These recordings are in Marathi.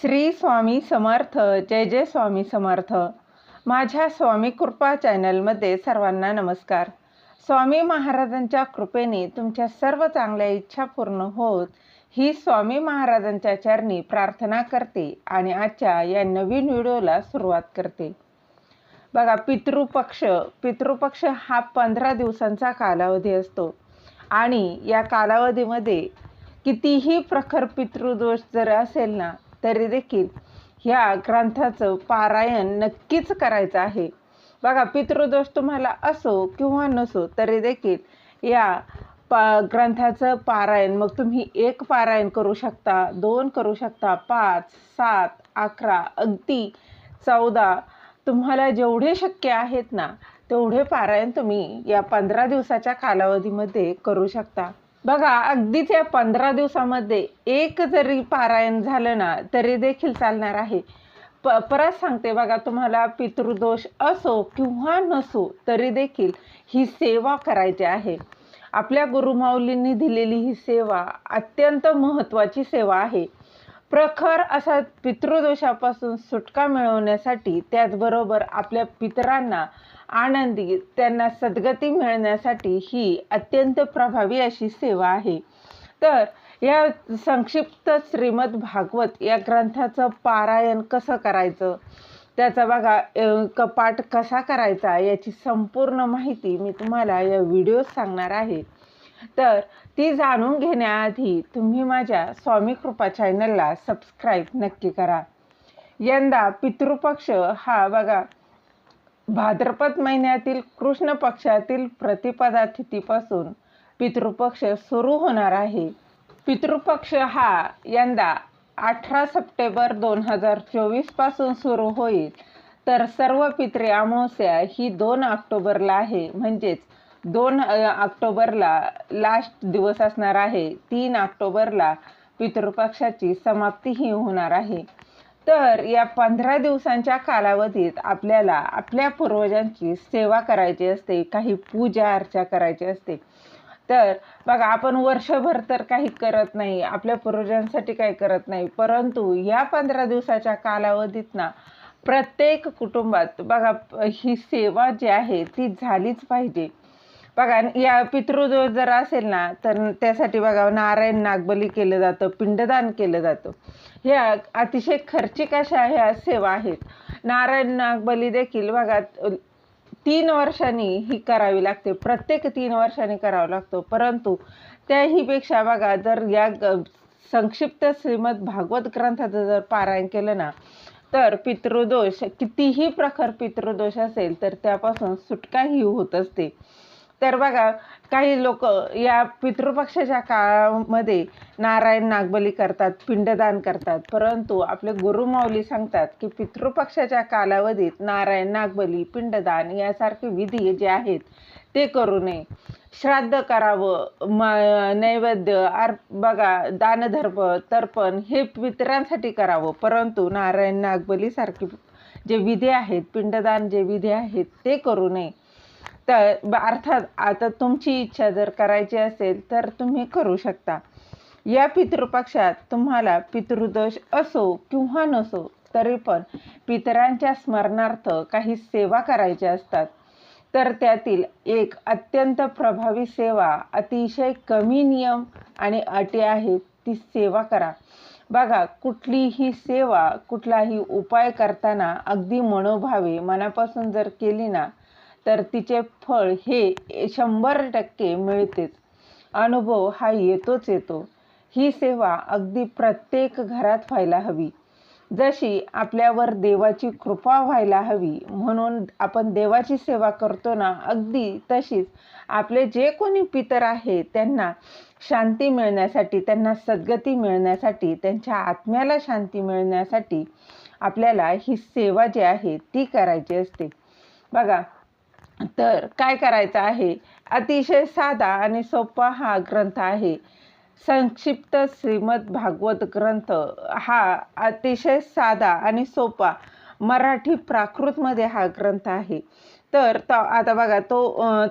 श्री स्वामी समर्थ जय जय स्वामी समर्थ. माझ्या स्वामी कृपा चॅनलमध्ये सर्वांना नमस्कार. स्वामी महाराजांच्या कृपेने तुमच्या सर्व चांगल्या इच्छा पूर्ण होत ही स्वामी महाराजांच्या चरणी प्रार्थना करते आणि आजच्या या नवीन व्हिडिओला सुरुवात करते. बघा पितृपक्ष पितृपक्ष हा पंधरा दिवसांचा कालावधी असतो. आणि या कालावधीमध्ये कितीही प्रखर पितृदोष जर असेल ना तरी देखील ह्या ग्रंथाचं पारायण नक्कीच करायचं आहे. बघा पितृदोष तुम्हाला असो किंवा नसो तरी देखील या पा ग्रंथाचं पारायण मग तुम्ही एक पारायण करू शकता दोन करू शकता पाच सात अकरा अगदी चौदा. तुम्हाला जेवढे शक्य आहेत ना तेवढे पारायण तुम्ही या पंधरा दिवसाच्या कालावधीमध्ये करू शकता. बघा अगदी त्या पंधरा दिवसामध्ये एक जरी पारायण झालं ना तरी देखील चालणार आहे. प परत सांगते बघा तुम्हाला पितृदोष असो किंवा नसो तरी देखील ही सेवा करायची आहे. आपल्या गुरुमाऊलींनी दिलेली ही सेवा अत्यंत महत्त्वाची सेवा आहे. प्रखर असा पितृदोषापासून सुटका मिळवण्यासाठी त्याचबरोबर आपल्या पितरांना आनंदी त्यांना सद्गती मिळण्यासाठी ही अत्यंत प्रभावी अशी सेवा आहे. तर या संक्षिप्त श्रीमद भागवत या ग्रंथाचं पारायण कसं करायचं? त्याचा बघा कपाट कसा करायचा? याची संपूर्ण माहिती मी तुम्हाला या व्हिडिओ सांगणार आहे. तर ती जाणून घेण्याआधी तुम्ही माझ्या स्वामी कृपा चॅनलला सबस्क्राईब नक्की करा. यंदा पितृपक्ष हा बघा भाद्रपद महिन्यातील कृष्ण पक्षातील प्रतिपदा तिथीपासून पितृपक्ष सुरू होणार आहे. पितृपक्ष हा यंदा अठरा सप्टेंबर दोन हजार चोवीसपासून सुरू होईल. तर सर्व पितृ अमावस्या ही दोन ऑक्टोबरला आहे. म्हणजेच दोन ऑक्टोबरला लास्ट दिवस असणार आहे. तीन ऑक्टोबरला पितृपक्षाची समाप्तीही होणार आहे. तर या पंधरा दिवसांच्या कालावधीत आपल्याला आपल्या पूर्वजांची सेवा करायची असते काही पूजा अर्चा करायची असते. तर बघा आपण वर्षभर तर काही करत नाही आपल्या पूर्वजांसाठी काही करत नाही परंतु या पंधरा दिवसाच्या कालावधीत ना प्रत्येक कुटुंबात बघा ही सेवा जी आहे ती झालीच पाहिजे. बघा या पितृदोष जर असेल ना तर त्यासाठी बघा नारायण नागबली केलं जातं पिंडदान केलं जातं. ह्या अतिशय खर्चिक अशा ह्या सेवा आहेत. नारायण नागबली देखील बघा तीन वर्षांनी ही करावी लागते. प्रत्येक तीन वर्षांनी करावा लागतो. परंतु त्याहीपेक्षा बघा जर या संक्षिप्त श्रीमद भागवत ग्रंथाचं जर पारायण केलं ना तर पितृदोष कितीही प्रखर पितृदोष असेल तर त्यापासून सुटकाही होत असते. तर बघा काही लोक या पितृपक्षाच्या काळामध्ये नारायण नागबली करतात पिंडदान करतात. परंतु आपले गुरुमाऊली सांगतात की पितृपक्षाच्या कालावधीत नारायण नागबली पिंडदान यासारखे विधी जे आहेत ते करू नये. श्राद्ध करावं म नैवेद्य आर बघा दानधर्म तर्पण हे पितरांसाठी करावं. परंतु नारायण नागबलीसारखे जे विधी आहेत पिंडदान जे विधी आहेत ते करू नये. तर अर्थात आता तुमची इच्छा जर करायची असेल तर तुम्ही करू शकता. या पितृपक्षात तुम्हाला पितृदोष असो किंवा नसो तरी पण पितरांच्या स्मरणार्थ काही सेवा करायच्या असतात. तर त्यातील एक अत्यंत प्रभावी सेवा अतिशय कमी नियम आणि अटी आहेत ती सेवा करा. बघा कुठलीही सेवा कुठलाही उपाय करताना अगदी मनोभावे मनापासून जर केली ना तर तिचे फळ हे शंभर टक्के मिळतेच. अनुभव हा येतोच येतो. ही सेवा अगदी प्रत्येक घरात व्हायला हवी. जशी आपल्यावर देवाची कृपा व्हायला हवी म्हणून आपण देवाची सेवा करतो ना अगदी तशीच आपले जे कोणी पितर आहे त्यांना शांती मिळण्यासाठी त्यांना सद्गती मिळण्यासाठी त्यांच्या आत्म्याला शांती मिळण्यासाठी आपल्याला ही सेवा जी आहे ती करायची असते. बघा तर काय करायचं आहे? अतिशय साधा आणि सोपा हा ग्रंथ आहे. संक्षिप्त श्रीमद भागवत ग्रंथ हा अतिशय साधा आणि सोपा मराठी प्राकृतमध्ये हा ग्रंथ आहे. तर तो आता बघा तो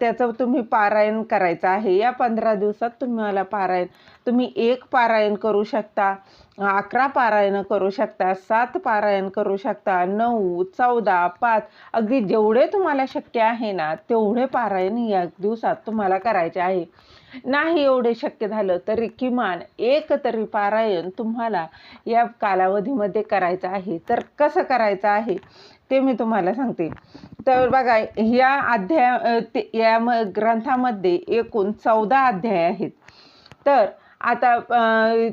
त्याचं तुम्ही पारायण करायचं आहे. या पंधरा दिवसात तुम्हाला पारायण तुम्ही एक पारायण करू शकता अकरा पारायण करू शकता सात पारायण करू शकता नऊ चौदा पाच अगदी जेवढे तुम्हाला शक्य आहे ना तेवढे पारायण या दिवसात तुम्हाला करायचे आहे. नाही एवढे शक्य झालं तरी किमान एक तरी पारायण तुम्हाला या कालावधीमध्ये करायचं आहे. तर कसं करायचं आहे ते मी तुम्हाला सांगते. तर बघा या अध्याय या म ग्रंथामध्ये एकूण चौदा अध्याय आहेत. तर आता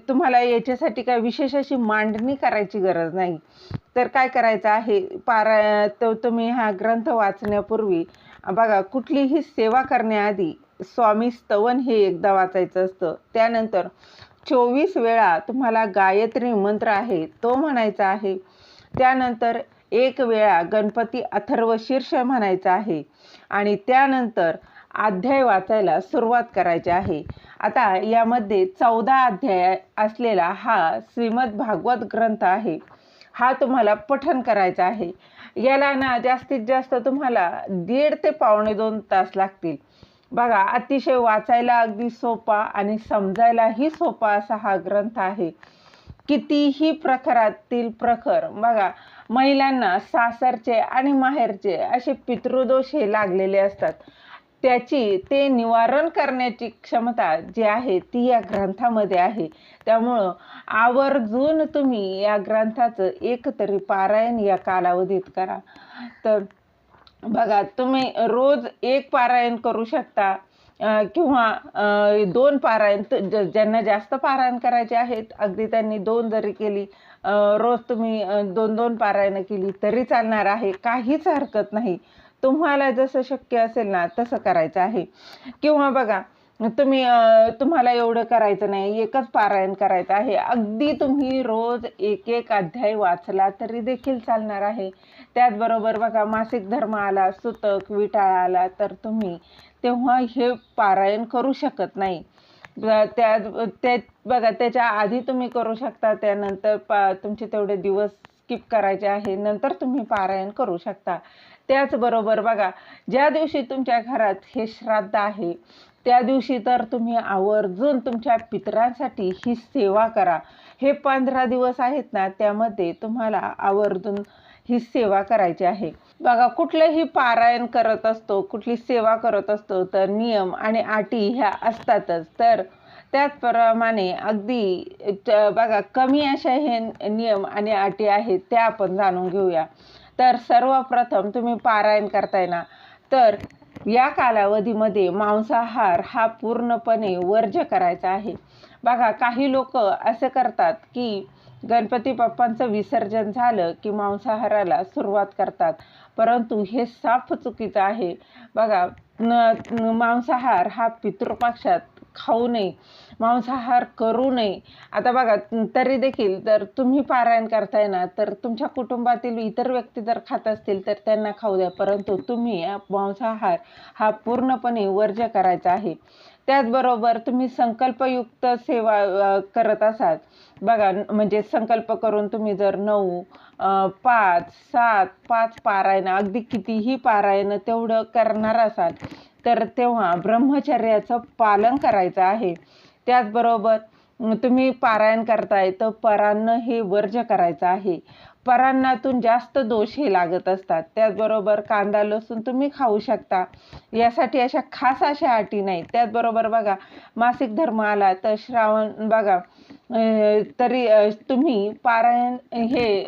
तुम्हाला याच्यासाठी काय विशेष अशी मांडणी करायची गरज नाही. तर काय करायचं आहे पारा तर तुम्ही हा ग्रंथ वाचण्यापूर्वी बघा कुठलीही सेवा करण्याआधी स्वामी स्तवन हे एकदा वाचायचं असतं. त्यानंतर चोवीस वेळा तुम्हाला गायत्री मंत्र आहे तो म्हणायचा आहे. त्यानंतर एक वेळा गणपती अथर्व शीर्ष म्हणायचा आहे. आणि त्यानंतर अध्याय वाचायला सुरुवात करायची आहे. आता यामध्ये चौदा अध्याय असलेला हा श्रीमद भागवत ग्रंथ आहे. हा तुम्हाला पठण करायचा आहे. याला ना जास्तीत जास्त तुम्हाला दीड ते पावणे दोन तास लागतील. बघा अतिशय वाचायला अगदी सोपा आणि समजायलाही सोपा असा हा ग्रंथ आहे. कितीही प्रकारातील प्रखर बघा महिलांना सासरचे आणि माहेरचे असे पितृदोष हे लागलेले असतात. त्याची ते निवारण करण्याची क्षमता जी आहे ती या ग्रंथामध्ये आहे. त्यामुळं आवर्जून तुम्ही या ग्रंथाचं एक तरी पारायण या कालावधीत करा. तर बघा तुम्ही रोज एक पारायण करू शकता किंवा दोन पारायण ज्यांना जास्त पारायण करायचे आहेत अगदी त्यांनी दोन जरी केली रोज तुम्ही दोन दोन पारायणं केली तरी चालणार आहे काहीच हरकत नाही. तुम्हाला जसं शक्य असेल ना तसं करायचं आहे. किंवा बघा तुम्ही तुम्हाला एवढं करायचं नाही एकच पारायण करायचं आहे अगदी तुम्ही रोज एक एक अध्याय वाचला तरी देखील चालणार आहे. त्याचबरोबर बघा मासिक धर्म आला सुतक विटाळा आला तर तुम्ही तेव्हा हे पारायण करू शकत नाही. त्या ते बघा त्याच्या आधी तुम्ही करू शकता त्यानंतर पा तुमचे तेवढे दिवस स्किप करायचे आहे नंतर तुम्ही पारायण करू शकता. त्याचबरोबर बघा ज्या दिवशी तुमच्या घरात हे श्राद्ध आहे त्या दिवशी तर तुम्ही आवर्जून तुमच्या पितरांसाठी ही सेवा करा. हे पंधरा दिवस आहेत ना त्यामध्ये तुम्हाला आवर्जून ही सेवा करायची आहे. बघा कुठलंही पारायण करत असतो कुठली सेवा करत असतो तर नियम आणि अटी ह्या असतातच. तर त्याचप्रमाणे अगदी च- बघा कमी अशा हे नियम आणि अटी आहेत त्या आपण जाणून घेऊया. तर सर्वप्रथम तुम्ही पारायण करताय ना तर या कालावधीमध्ये मांसाहार हा पूर्णपणे वर्ज्य करायचा आहे. बघा काही लोक असे करतात की गणपती बाप्पांचं विसर्जन झालं की मांसाहाराला सुरुवात करतात. परंतु हे साफ चुकीचं आहे. बघा मांसाहार हा पितृपक्षात खाऊ नये मांसाहार करू नये. आता बघा तरी देखील जर तुम्ही पारायण करताय ना तर तुमच्या कुटुंबातील इतर व्यक्ती जर खात असतील तर त्यांना खाऊ द्या. परंतु तुम्ही मांसाहार हा पूर्णपणे वर्ज्य करायचा आहे. त्याचबरोबर तुम्ही संकल्पयुक्त सेवा करत असाल. बघा म्हणजे संकल्प करून तुम्ही जर नऊ पाच सात पाच पारायण अगदी कितीही पारायण तेवढं करणार असाल तर तेव्हा ब्रह्मचर्याचं पालन करायचं आहे. त्याचबरोबर तुम्ही पारायण करताय तर परान्न हे वर्ज्य करायचं आहे. परान्नातून जास्त दोष हे लागत असतात. त्याचबरोबर कांदा लसूण तुम्ही खाऊ शकता. यासाठी अशा खास अशा अटी नाही त्याचबरोबर बघा मासिक धर्म आला तर श्रावण बघा तरी तुम्ही पारायण हे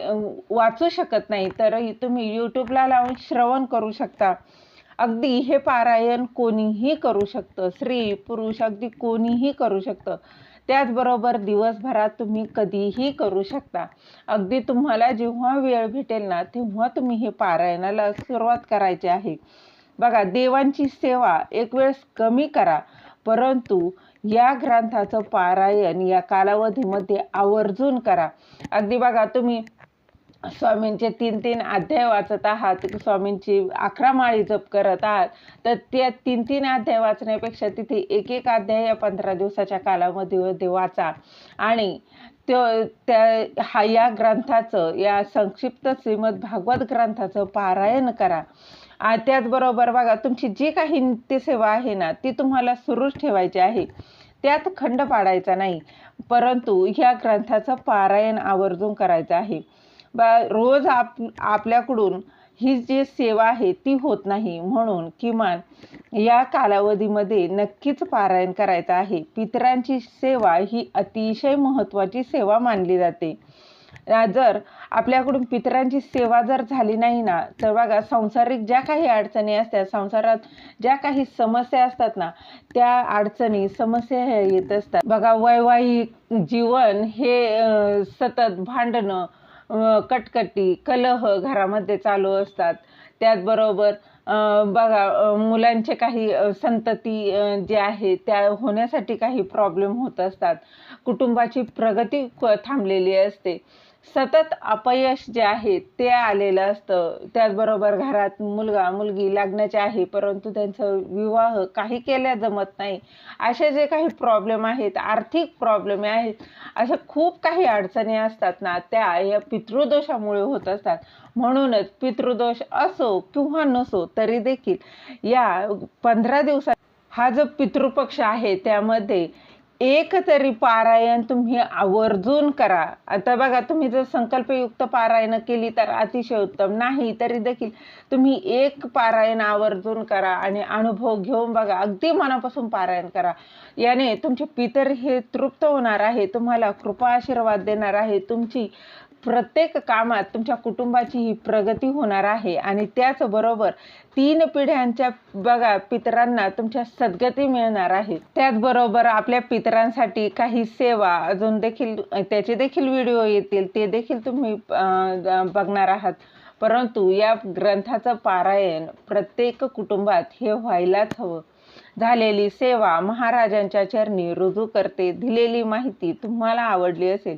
वाचू शकत नाही. तर तुम्ही यूट्यूबला लावून श्रवण करू शकता. अगदी हे पारायण कोणीही करू शकतं. स्त्री पुरुष अगदी कोणीही करू शकतं. त्याचबरोबर दिवसभरात तुम्ही कधीही करू शकता. अगदी तुम्हाला जेव्हा वेळ भेटेल ना तेव्हा तुम्ही हे पारायणाला सुरुवात करायची आहे. बघा देवांची सेवा एक वेळेस कमी करा परंतु या ग्रंथाचं पारायण या कालावधीमध्ये आवर्जून करा. अगदी बघा तुम्ही स्वामींचे तीन तीन अध्याय वाचत आहात स्वामींची अकरा माळी जप करत आहात तर त्या तीन तीन अध्याय वाचण्यापेक्षा तिथे एक एक अध्याय या पंधरा दिवसाच्या कालामध्ये वाचा. आणि त्यो त्या हा या ग्रंथाचं या संक्षिप्त श्रीमद भागवत ग्रंथाचं पारायण करा. आ, त्याचबरोबर बघा तुमची जी काही नित्यसेवा आहे ना ती तुम्हाला सुरूच ठेवायची आहे. त्यात खंड पाडायचा नाही परंतु ह्या ग्रंथाचं पारायण आवर्जून करायचं आहे. बा रोज आप आपल्याकडून ही जी सेवा आहे ती होत नाही. म्हणून किमान या कालावधीमध्ये नक्कीच पारायण करायचं आहे. पितरांची सेवा ही अतिशय महत्त्वाची सेवा मानली जाते. जर आपल्याकडून पितरांची सेवा जर झाली नाही ना तर बघा सांसारिक ज्या काही अडचणी असतात संसारात ज्या काही समस्या असतात ना त्या अडचणी समस्या ह्या येत असतात. बघा वैवाहिक जीवन हे सतत भांडणं कटकटी कलह घरामध्ये चालू असतात. त्याचबरोबर बघा मुलांचे काही संतती जे आहे त्या होण्यासाठी काही प्रॉब्लेम होत असतात. कुटुंबाची प्रगती थांबलेली असते. सतत अपयश जे आहे ते आलेलं असतं. त्याचबरोबर घरात मुलगा मुलगी लग्नाचे आहे परंतु त्यांचं विवाह काही केल्या जमत नाही. असे जे काही प्रॉब्लेम आहेत आर्थिक प्रॉब्लेम आहेत अशा खूप काही अडचणी असतात ना त्या या पितृदोषामुळे होत असतात. म्हणूनच पितृदोष असो किंवा नसो तरी देखील या पंधरा दिवसात हा जो पितृपक्ष आहे त्यामध्ये एक तरी पारायण तुम्ही आवर्जून करा. आता बघा तुम्ही जर संकल्पयुक्त पारायण केली तर अतिशय उत्तम नाही तरी देखील तुम्ही एक पारायण आवर्जून करा आणि अनुभव घेऊन बघा. अगदी मनापासून पारायण करा. याने तुमचे पितर हे तृप्त होणार आहे. तुम्हाला कृपा आशीर्वाद देणार आहे. तुमची प्रत्येक कामात तुमच्या कुटुंबाची ही प्रगती होणार आहे. आणि त्याचबरोबर तीन पिढ्यांच्या बघा पितरांना तुमच्या सद्गती मिळणार आहे. त्याचबरोबर आपल्या पितरांसाठी काही सेवा अजून देखील त्याचे देखील व्हिडिओ येतील ते देखील तुम्ही बघणार आहात. परंतु या ग्रंथाचं पारायण प्रत्येक कुटुंबात हे व्हायलाच हवं. झालेली सेवा महाराजांच्या चरणी रुजू करते. दिलेली माहिती तुम्हाला आवडली असेल